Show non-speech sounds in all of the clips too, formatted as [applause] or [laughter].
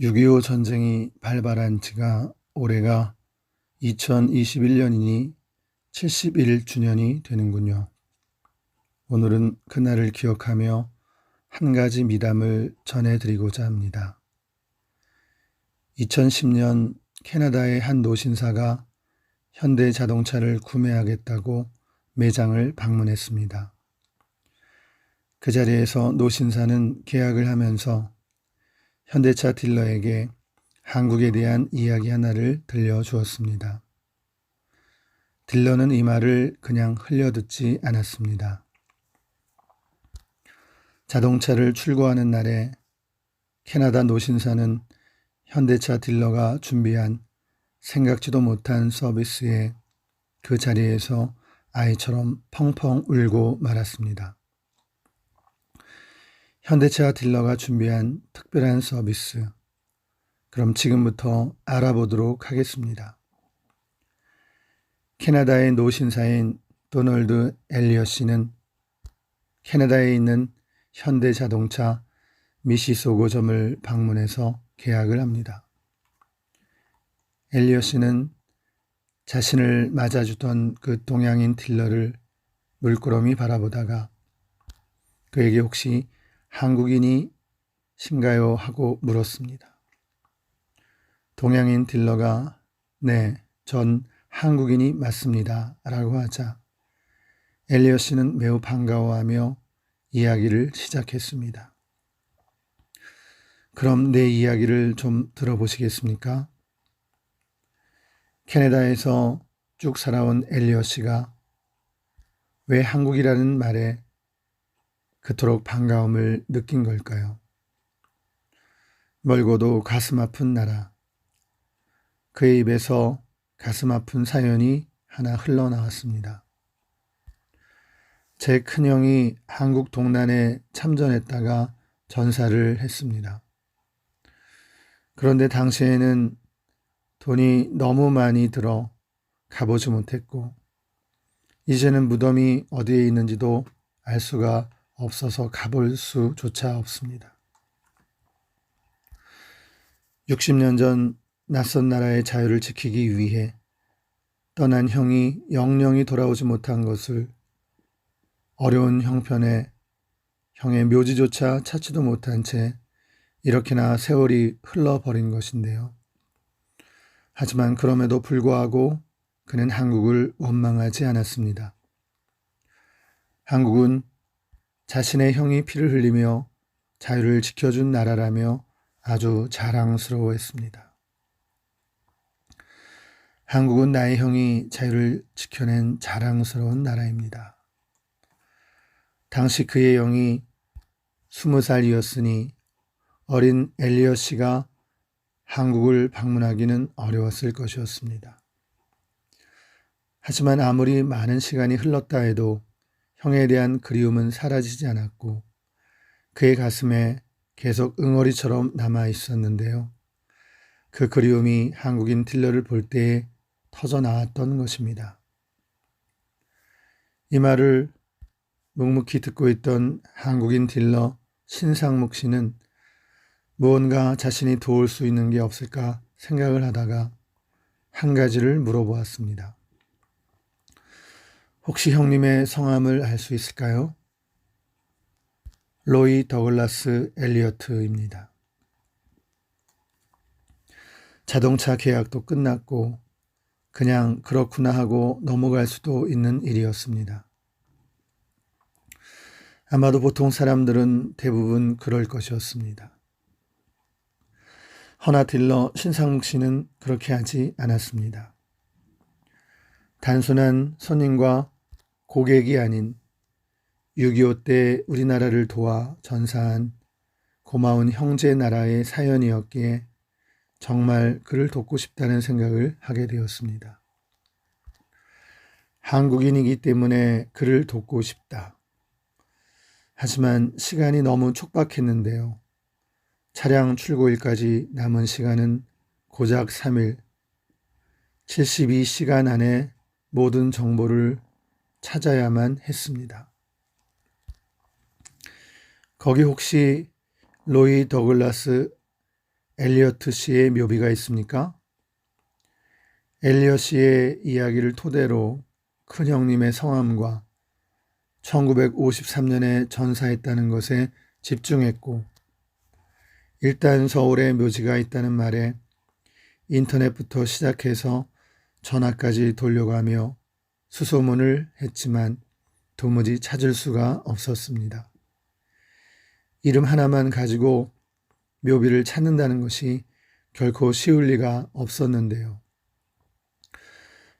6.25 전쟁이 발발한 지가 올해가 2021년이니 71주년이 되는군요. 오늘은 그날을 기억하며 한 가지 미담을 전해드리고자 합니다. 2010년 캐나다의 한 노신사가 현대 자동차를 구매하겠다고 매장을 방문했습니다. 그 자리에서 노신사는 계약을 하면서 현대차 딜러에게 한국에 대한 이야기 하나를 들려주었습니다. 딜러는 이 말을 그냥 흘려듣지 않았습니다. 자동차를 출고하는 날에 캐나다 노신사는 현대차 딜러가 준비한 생각지도 못한 서비스에 그 자리에서 아이처럼 펑펑 울고 말았습니다. 현대차 딜러가 준비한 특별한 서비스. 그럼 지금부터 알아보도록 하겠습니다. 캐나다의 노신사인 도널드 엘리어 씨는 캐나다에 있는 현대 자동차 미시소고점을 방문해서 계약을 합니다. 엘리어 씨는 자신을 맞아주던 그 동양인 딜러를 물끄러미 바라보다가 그에게 혹시 한국인이 신가요? 하고 물었습니다. 동양인 딜러가 네, 전 한국인이 맞습니다. 라고 하자 엘리어 씨는 매우 반가워하며 이야기를 시작했습니다. 그럼 내 이야기를 좀 들어보시겠습니까? 캐나다에서 쭉 살아온 엘리어 씨가 왜 한국이라는 말에 그토록 반가움을 느낀 걸까요? 멀고도 가슴 아픈 나라. 그의 입에서 가슴 아픈 사연이 하나 흘러나왔습니다. 제 큰형이 한국 동란에 참전했다가 전사를 했습니다. 그런데 당시에는 돈이 너무 많이 들어 가보지 못했고, 이제는 무덤이 어디에 있는지도 알 수가 없어서 가볼 수조차 없습니다. 60년 전 낯선 나라의 자유를 지키기 위해 떠난 형이 영영이 돌아오지 못한 것을 어려운 형편에 형의 묘지조차 찾지도 못한 채 이렇게나 세월이 흘러버린 것인데요. 하지만 그럼에도 불구하고 그는 한국을 원망하지 않았습니다. 한국은 자신의 형이 피를 흘리며 자유를 지켜준 나라라며 아주 자랑스러워했습니다. 한국은 나의 형이 자유를 지켜낸 자랑스러운 나라입니다. 당시 그의 형이 스무 살이었으니 어린 엘리엇 씨가 한국을 방문하기는 어려웠을 것이었습니다. 하지만 아무리 많은 시간이 흘렀다 해도 형에 대한 그리움은 사라지지 않았고 그의 가슴에 계속 응어리처럼 남아 있었는데요. 그 그리움이 한국인 딜러를 볼 때에 터져 나왔던 것입니다. 이 말을 묵묵히 듣고 있던 한국인 딜러 신상묵 씨는 무언가 자신이 도울 수 있는 게 없을까 생각을 하다가 한 가지를 물어보았습니다. 혹시 형님의 성함을 알 수 있을까요? 로이 더글라스 엘리어트입니다. 자동차 계약도 끝났고 그냥 그렇구나 하고 넘어갈 수도 있는 일이었습니다. 아마도 보통 사람들은 대부분 그럴 것이었습니다. 허나 딜러 신상묵 씨는 그렇게 하지 않았습니다. 단순한 손님과 고객이 아닌 6.25 때 우리나라를 도와 전사한 고마운 형제 나라의 사연이었기에 정말 그를 돕고 싶다는 생각을 하게 되었습니다. 한국인이기 때문에 그를 돕고 싶다. 하지만 시간이 너무 촉박했는데요. 차량 출고일까지 남은 시간은 고작 3일, 72시간 안에 모든 정보를 찾아야만 했습니다. 거기 혹시 로이 더글라스 엘리어트 씨의 묘비가 있습니까? 엘리엇 씨의 이야기를 토대로 큰형님의 성함과 1953년에 전사했다는 것에 집중했고 일단 서울에 묘지가 있다는 말에 인터넷부터 시작해서 전화까지 돌려가며 수소문을 했지만 도무지 찾을 수가 없었습니다. 이름 하나만 가지고 묘비를 찾는다는 것이 결코 쉬울 리가 없었는데요.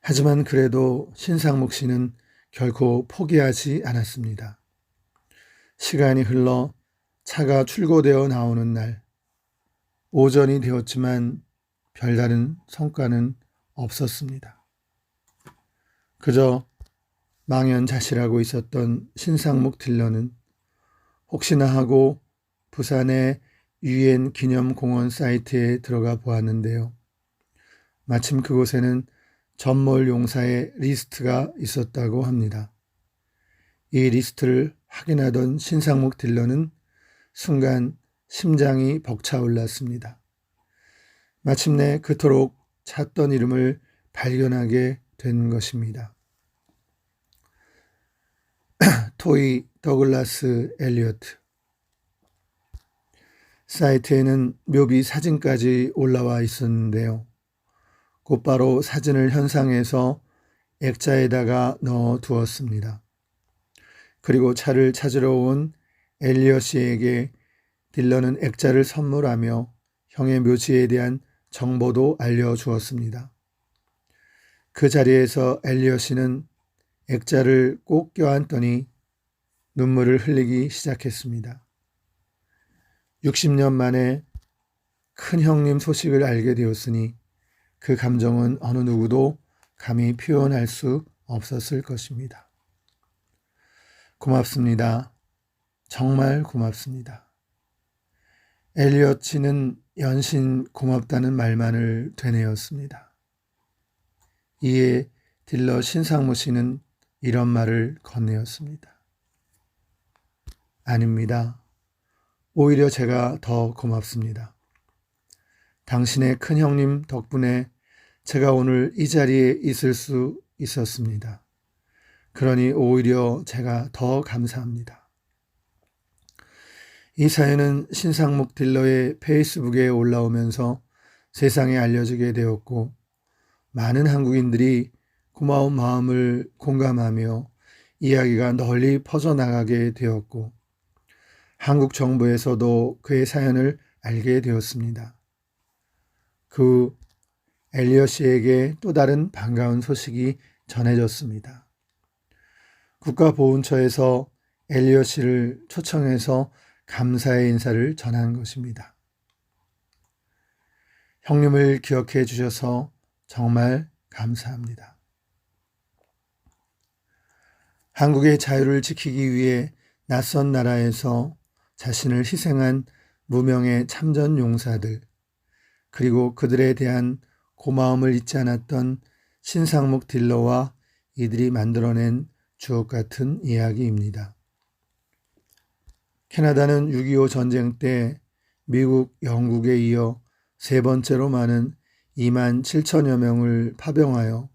하지만 그래도 신상목 씨는 결코 포기하지 않았습니다. 시간이 흘러 차가 출고되어 나오는 날, 오전이 되었지만 별다른 성과는 없었습니다. 그저 망연자실하고 있었던 신상목 딜러는 혹시나 하고 부산의 유엔 기념공원 사이트에 들어가 보았는데요. 마침 그곳에는 전몰 용사의 리스트가 있었다고 합니다. 이 리스트를 확인하던 신상목 딜러는 순간 심장이 벅차올랐습니다. 마침내 그토록 찾던 이름을 발견하게 된 것입니다. [clears throat] 토이 더글라스 엘리어트 사이트에는 묘비 사진까지 올라와 있었는데요. 곧바로 사진을 현상해서 액자에다가 넣어 두었습니다. 그리고 차를 찾으러 온 엘리어 씨에게 딜러는 액자를 선물하며 형의 묘지에 대한 정보도 알려주었습니다. 그 자리에서 엘리어 씨는 액자를 꼭 껴안더니 눈물을 흘리기 시작했습니다. 60년 만에 큰 형님 소식을 알게 되었으니 그 감정은 어느 누구도 감히 표현할 수 없었을 것입니다. 고맙습니다. 정말 고맙습니다. 엘리엇 씨는 연신 고맙다는 말만을 되뇌었습니다. 이에 딜러 신상무 씨는 이런 말을 건네었습니다. 아닙니다. 오히려 제가 더 고맙습니다. 당신의 큰 형님 덕분에 제가 오늘 이 자리에 있을 수 있었습니다. 그러니 오히려 제가 더 감사합니다. 이 사연은 신상목 딜러의 페이스북에 올라오면서 세상에 알려지게 되었고 많은 한국인들이 고마운 마음을 공감하며 이야기가 널리 퍼져나가게 되었고 한국 정부에서도 그의 사연을 알게 되었습니다. 그 엘리어 씨에게 또 다른 반가운 소식이 전해졌습니다. 국가보훈처에서 엘리어 씨를 초청해서 감사의 인사를 전한 것입니다. 형님을 기억해 주셔서 정말 감사합니다. 한국의 자유를 지키기 위해 낯선 나라에서 자신을 희생한 무명의 참전 용사들, 그리고 그들에 대한 고마움을 잊지 않았던 신상목 딜러와 이들이 만들어낸 주옥 같은 이야기입니다. 캐나다는 6.25 전쟁 때 미국, 영국에 이어 세 번째로 많은 2만 7천여 명을 파병하여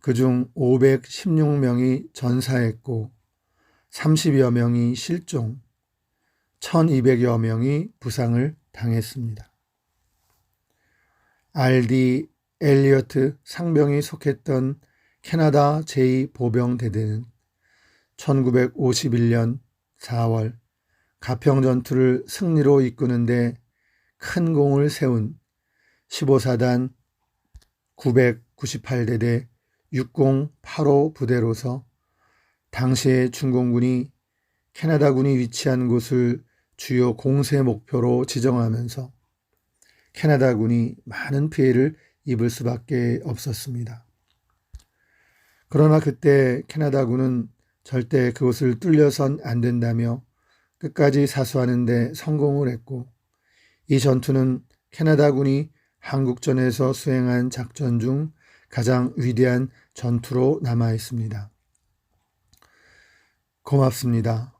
그중 516명이 전사했고 30여 명이 실종, 1200여 명이 부상을 당했습니다. 알디 엘리어트 상병이 속했던 캐나다 제2보병대대는 1951년 4월 가평 전투를 승리로 이끄는데 큰 공을 세운 15사단 998대대 6085 부대로서 당시의 중공군이 캐나다군이 위치한 곳을 주요 공세 목표로 지정하면서 캐나다군이 많은 피해를 입을 수밖에 없었습니다. 그러나 그때 캐나다군은 절대 그곳을 뚫려선 안 된다며 끝까지 사수하는데 성공을 했고 이 전투는 캐나다군이 한국전에서 수행한 작전 중 가장 위대한 전투로 남아 있습니다. 고맙습니다.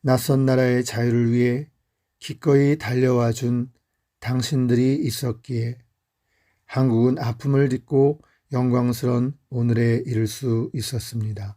낯선 나라의 자유를 위해 기꺼이 달려와 준 당신들이 있었기에 한국은 아픔을 딛고 영광스런 오늘에 이를 수 있었습니다.